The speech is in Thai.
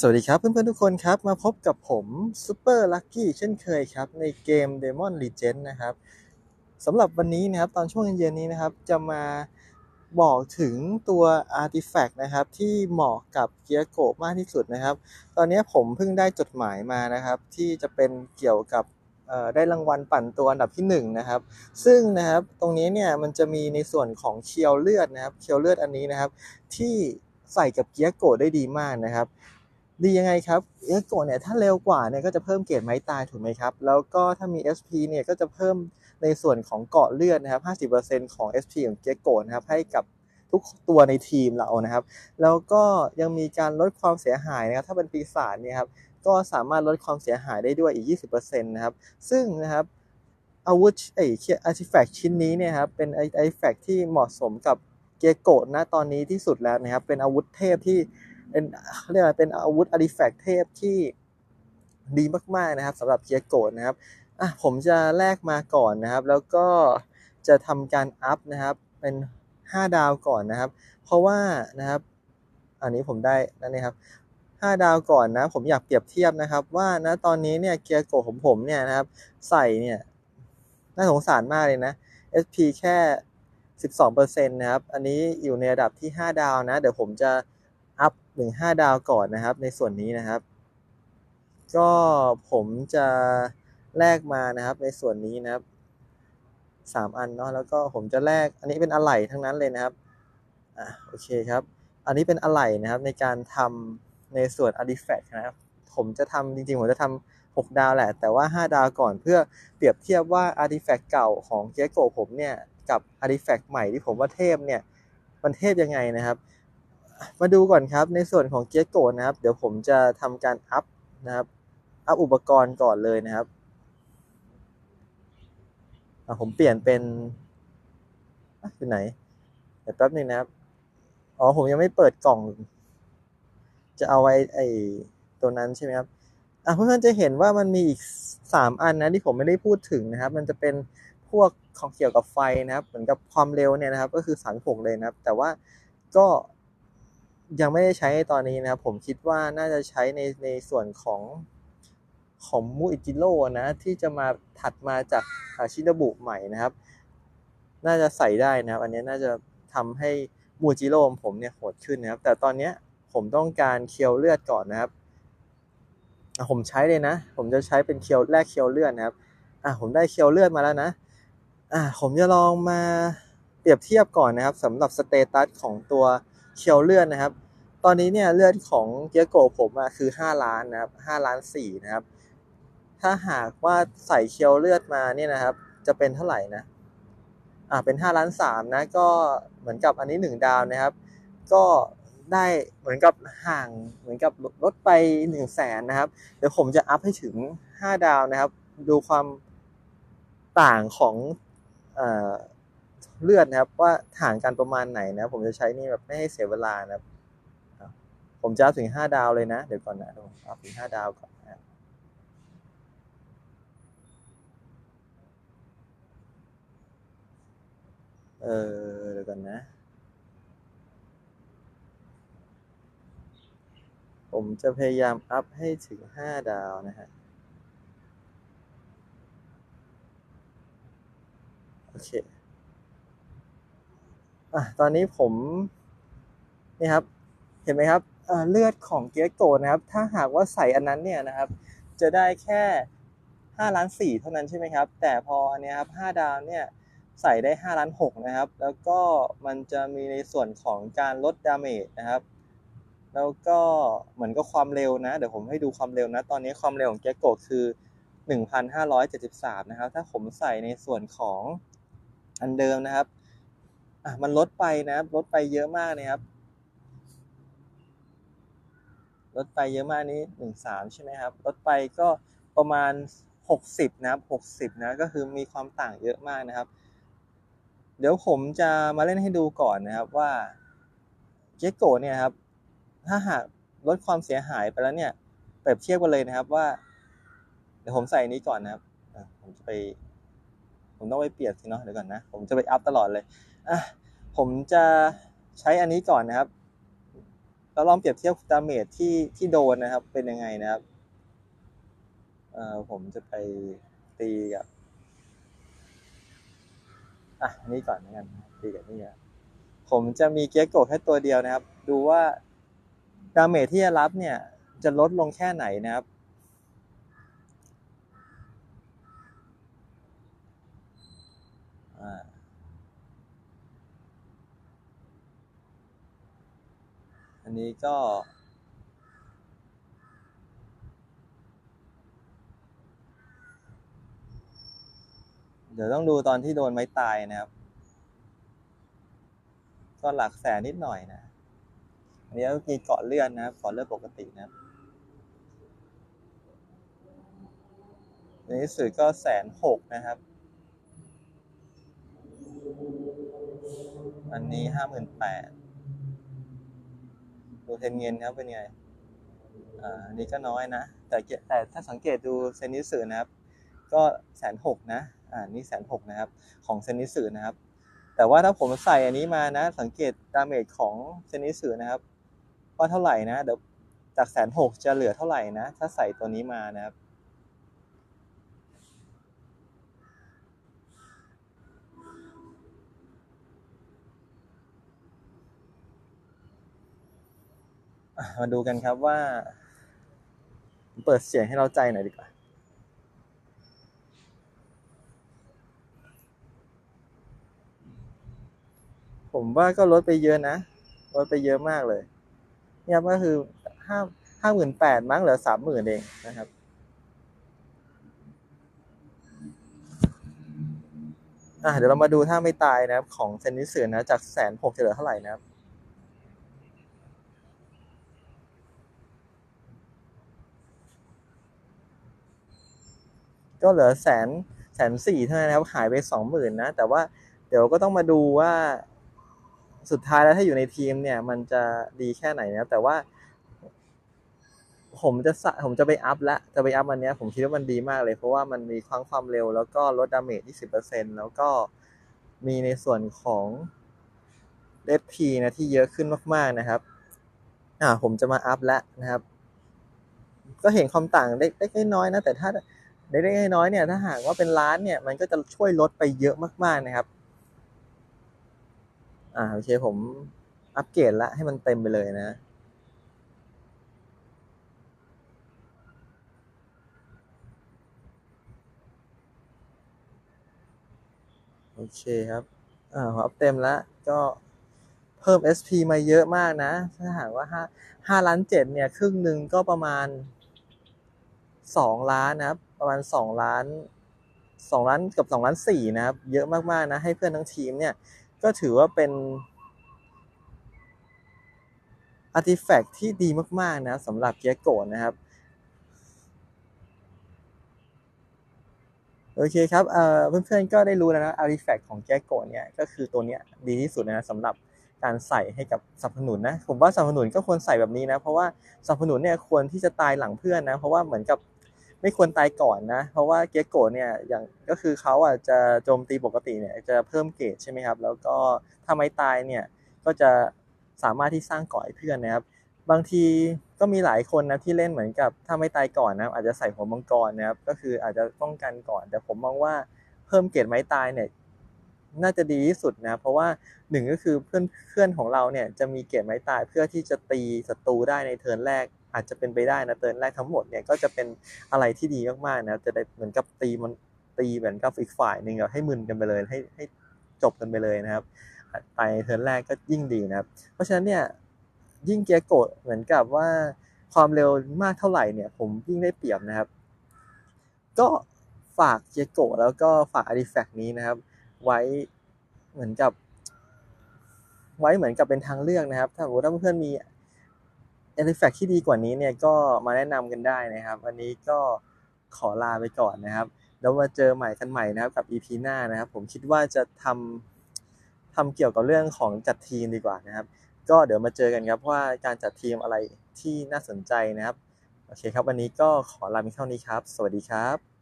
สวัสดีครับเพื่อนๆทุกคนครับ มาพบกับผมซูเปอร์ลัคกี้เช่นเคยครับ ในเกม Demon Legend นะครับสำหรับวันนี้นะครับตอนช่วงเย็นๆนี้นะครับ จะมาบอกถึงตัว Artifact นะครับ ที่เหมาะกับเกียร์โกะมากที่สุดนะครับ ตอนนี้ผมเพิ่งได้จดหมายมานะครับ ที่จะเป็นเกี่ยวกับได้รางวัลปั่นตัวอันดับที่1นะครับ ซึ่งนะครับตรงนี้เนี่ยมันจะมีในส่วนของเคียวเลือดนะครับ เคียวเลือดอันนี้นะครับ ที่ใส่กับเกียร์โกได้ดีมากนะครับ ดียังไงครับเอสโกเนี่ยถ้าเร็วกว่าเนี่ยก็จะเพิ่มเกรดไม้ตายถูกไหมครับ แล้วก็ถ้ามี SP เนี่ยก็จะเพิ่มในส่วนของเกาะเลือดนะครับ 50%ของ SP ของเกโกนะครับให้กับทุกตัวในทีมเรานะครับ แล้วก็ยังมีการลดความเสียหายนะครับถ้าเป็นปีศาจเนี่ยครับก็สามารถลดความเสียหายได้ด้วยอีก 20%นะครับ ซึ่งนะครับอาวุธไอ้อาร์ติแฟกชิ้นนี้เนี่ยครับเป็นไอาร์ติแฟกที่เหมาะสมกับเกโกะณตอนนี้ที่สุดแล้วนะครับเป็นอาวุธเทพที่ เป็นเรียกว่าเป็นอาวุธอาริแฟกเทพที่ดีมากๆนะครับสำหรับเกียโกะนะครับอะผมจะแลกมาก่อนนะครับ แล้วก็จะทำการอัพนะครับเป็น 5 ดาวก่อนนะครับ เพราะว่านะครับ อันนี้ผมได้นั่นนี่ครับ5ดาวก่อนนะผมอยากเปรียบเทียบนะครับ ว่านะตอนนี้เนี่ยเกียโกะของผมเนี่ยนะครับ ใส่เนี่ยน่าสงสารมากเลยนะ SP แค่ 12%นะครับ อันนี้อยู่ในระดับที่ 5 ดาวนะ เดี๋ยวผมจะ หนึ่งห้าดาวก่อนนะครับ ในส่วนนี้นะครับ ก็ผมจะแลกมานะครับ ในส่วนนี้นะครับสามอันเนาะแล้วก็ผมจะแลกอันนี้เป็นอะไหล่ทั้งนั้นเลยนะครับอะโอเคครับ อันนี้เป็นอะไหล่นะครับ ในการทำในส่วน artifact นะครับผมจะทำจริงๆ ผมจะทำหกดาวแหละ แต่ว่า 5 ดาวก่อนเพื่อเปรียบเทียบว่า artifact เก่าของเจโกผมเนี่ย กับ artifact ใหม่ที่ผมว่าเทพเนี่ย มันเทพยังไงนะครับ มาดูก่อนครับในส่วนของเกียร์โกนะครับ เดี๋ยวผมจะทำการอัพนะครับ อัพอุปกรณ์ก่อนเลยนะครับผมเปลี่ยนเป็นอยู่ไหนเดี๋ยวแป๊บนึงนะครับ อ๋อผมยังไม่เปิดกล่อง จะเอาไว้ไอ้ตัวนั้นใช่ไหมครับอะเพื่อนๆจะเห็นว่ามันมีอีกสามอันนะที่ผมไม่ได้พูดถึงนะครับ มันจะเป็นพวกของเกี่ยวกับไฟนะครับ เหมือนกับความเร็วเนี่ยนะครับ ก็คือสามหกเลยนะครับ แต่ว่าก็ ยังไม่ได้ใช้ตอนนี้นะครับ ผมคิดว่าน่าจะใช้ในในส่วนของของมูอิจิโร่นะที่จะมาถัดมาจากชิดาบุใหม่นะครับ น่าจะใส่ได้นะครับ อันนี้น่าจะทำให้มูจิโร่ผมเนี่ยโหดขึ้นนะครับ แต่ตอนนี้ผมต้องการเคียวเลือดก่อนนะครับผมใช้เลยนะ ผมจะใช้เป็นเคียวแรกเคียวเลือดนะครับ อะผมได้เคียวเลือดมาแล้วนะ อะผมจะลองมาเปรียบเทียบก่อนนะครับสำหรับสเตตัสของตัวเคียวเลือดนะครับ ตอนนี้เนี่ยเลือดของเกียโกผมอะคือ 5 ล้านนะครับ5ล้าน4นะครับ ถ้าหากว่าใส่เคียวเลือดมาเนี่ยนะครับ จะเป็นเท่าไหร่นะอ่าเป็น5ล้าน3นะก็เหมือนกับอันนี้ 1 ดาวนะครับ ก็ได้เหมือนกับห่างเหมือนกับลดไป1 0 0 0 0แสนนะครับ เดี๋ยวผมจะอัพให้ถึง 5 ดาวนะครับ ดูความต่างของเอ่อเลือดนะครับว่าห่างกันประมาณไหนนะ ผมจะใช้นี่แบบไม่ให้เสียเวลานะครับ ผมจะถึง5ดาวเลยนะ เดี๋ยวก่อนนะผมอัพถึง5ดาวก่อนนะเออเดี๋ยวก่อนนะ ผมจะพยายามอัพให้ถึง5ดาวนะฮะ โอเค อะ ตอนนี้ผม นี่ครับ เห็นไหมครับ เลือดของเกียโกนะครับ ถ้าหากว่าใส่อันนั้นเนี่ยนะครับ จะได้แค่5ล้าน4เท่านั้นใช่ไหมครับ แต่พออันนี้ครับ5ดาวเนี่ยใส่ได้5ล้าน6นะครับ แล้วก็มันจะมีในส่วนของการลดดาเมจนะครับ แล้วก็เหมือนกับความเร็วนะ เดี๋ยวผมให้ดูความเร็วนะ ตอนนี้ความเร็วของเกียโกคือ 1,573 นะครับ ถ้าผมใส่ในส่วนของอันเดิมนะครับ อะมันลดไปนะครับ ลดไปเยอะมากนะครับ ลดไปเยอะมากนี้หนึ่งสามใช่ไหมครับลดไปก็ประมาณหกสิบนะครับหกสิบนะก็คือมีความต่างเยอะมากนะครับ เดี๋ยวผมจะมาเล่นให้ดูก่อนนะครับว่าเจโกเนี่ยครับถ้าหากลดความเสียหายไปแล้วเนี่ยเปรียบเทียบกันเลยนะครับว่า เดี๋ยวผมใส่นี้ก่อนนะครับผมจะไป ผมต้องไปเปลี่ยนสิเนาะเดี๋ยวก่อนนะ ผมจะไปอัพตลอดเลยอะผมจะใช้อันนี้ก่อนนะครับ เราลองเปรียบเทียบดาเมจที่ที่โดนนะครับ เป็นยังไงนะครับเอ่อผมจะไปตีกับอะนี่ก่อนนะกันตีกับนี่ครับผมจะมีเกียร์โกะแค่ตัวเดียวนะครับ ดูว่าดาเมจที่จะรับเนี่ย จะลดลงแค่ไหนนะครับ อ่า อั นี้ก็ เดี๋ยวต้องดูตอนที่โดนไม้ตายนะครับ ก็หลักแสนนิดหน่อยนะ อันนี้ก็มีเกาะเลือดนะครับเกาะเลือดปกตินะครับในที่สุดก็แสนหกนะครับ อันนี้ห้าหมื่นแปด ดูเทนเงินครับเป็นไงอ่าอันนี้ก็น้อยนะ แต่แต่ถ้าสังเกตดูเซนิสึนะครับ ก็แสนหกนะอ่านี่แสนหกนะครับ ของเซนิสึนะครับ แต่ว่าถ้าผมใส่อันนี้มานะ สังเกตดาเมจของเซนิสึนะครับว่าเท่าไหร่นะเดี๋ยวจากแสนหกจะเหลือเท่าไหร่นะ ถ้าใส่ตัวนี้มานะครับ มาดูกันครับว่า เปิดเสียงให้เราใจหน่อยดีกว่าผมว่าก็ลดไปเยอะนะลดไปเยอะมากเลย เนี่ยก็คือห้าห้าหมื่นแปดมั้งเหลือสามหมื่นเองนะครับ อะเดี๋ยวเรามาดูถ้าไม่ตายนะครับ ของเซนนิสึนะ จากแสนหกจะเหลือเท่าไหร่นะครับ ก็เหลือแสนแสนสี่เท่านั้นครับหายไปสองหมื่นนะ แต่ว่าเดี๋ยวก็ต้องมาดูว่า สุดท้ายแล้วถ้าอยู่ในทีมเนี่ย มันจะดีแค่ไหนนะแต่ว่า ผมจะสะผมจะไปอัพละจะไปอัพวันเนี้ยผมคิดว่ามันดีมากเลย เพราะว่ามันมีความความเร็วแล้วก็ลดดาเมจ20%แล้วก็มีในส่วนของเลดพีนะที่เยอะขึ้นมาก ๆนะครับ อ่า ผมจะมาอัพแล้วนะครับ ก็เห็นความต่างเล็กๆน้อยๆนะ แต่ถ้า เล็กๆน้อยๆเนี่ยถ้าหากว่าเป็นล้านเนี่ยมันก็จะช่วยลดไปเยอะมากๆนะครับ อ่าโอเคผมอัปเกรดละให้มันเต็มไปเลยนะโอเคครับ อ่าอัพเต็มแล้วก็เพิ่ม SP มาเยอะมากนะ ถ้าหากว่าห้าห้าล้านเจ็ดเนี่ย ครึ่งหนึ่งก็ประมาณ สองล้านนะครับ ประมาณสองล้านสองล้านกับสองล้านสี่นะครับ เยอะมากๆนะ ให้เพื่อนทั้งทีมเนี่ย ก็ถือว่าเป็นอาร์ติแฟกต์ที่ดีมากๆนะสำหรับเกียโกนะครับ โอเคครับเอ่อเพื่อนๆก็ได้รู้แล้วนะอาร์ติแฟกต์ของแกโกะเนี่ยก็คือตัวเนี้ยดีที่สุดนะสำหรับการใส่ให้กับสับสนุนนะผมว่าสับสนุนก็ควรใส่แบบนี้นะ เพราะว่าสับสนุนเนี่ยควรที่จะตายหลังเพื่อนนะ เพราะว่าเหมือนกับ ไม่ควรตายก่อนนะ เพราะว่าเกโกะเนี่ยอย่างก็คือเขาอะจะโจมตีปกติเนี่ยจะเพิ่มเกรดใช่ไหมครับ แล้วก็ถ้าไม่ตายเนี่ยก็จะสามารถที่สร้างกาะให้เพื่อนนะครับ บางทีก็มีหลายคนนะที่เล่นเหมือนกับถ้าไม่ตายก่อนนะอาจจะใส่หัวมังกรนะครับ ก็คืออาจจะป้องกันก่อน แต่ผมมองว่าเพิ่มเกรดไม้ตายเนี่ยน่าจะดีที่สุดนะ เพราะว่าหนึ่งก็คือเพื่อนเพื่อนของเราเนี่ยจะมีเกรดไม้ตายเพื่อที่จะตีศัตรูได้ในเทิร์นแรก อาจจะเป็นไปได้นะเทิร์นแรกทั้งหมดเนี่ยก็จะเป็นอะไรที่ดีมากๆนะจะได้เหมือนกับตีมันตีเหมือนกับอีกฝ่ายหนึ่งอะให้มึนกันไปเลยให้ให้จบกันไปเลยนะครับไปเทิร์นแรกก็ยิ่งดีนะครับ เพราะฉะนั้นเนี่ยยิ่งเกียร์โกดเหมือนกับว่าความเร็วมากเท่าไหร่เนี่ย ผมยิ่งได้เปรียบนะครับ ก็ฝากเกียร์โกดแล้วก็ฝากอาร์ติแฟกต์นี้นะครับ ไว้เหมือนกับ ไว้เหมือนกับเป็นทางเลือกนะครับ ถ้าสมมติว่าเพื่อนมี อฟเฟกต์ที่ดีกว่านี้เนี่ยก็มาแนะนำกันได้นะครับ วันนี้ก็ขอลาไปก่อนนะครับ แล้วมาเจอใหม่กันใหม่นะครับกับ EP หน้านะครับ ผมคิดว่าจะทำทำเกี่ยวกับเรื่องของจัดทีมดีกว่านะครับ ก็เดี๋ยวมาเจอกันครับว่าการจัดทีมอะไรที่น่าสนใจนะครับ โอเคครับ วันนี้ก็ขอลาไปเท่านี้ครับ สวัสดีครับ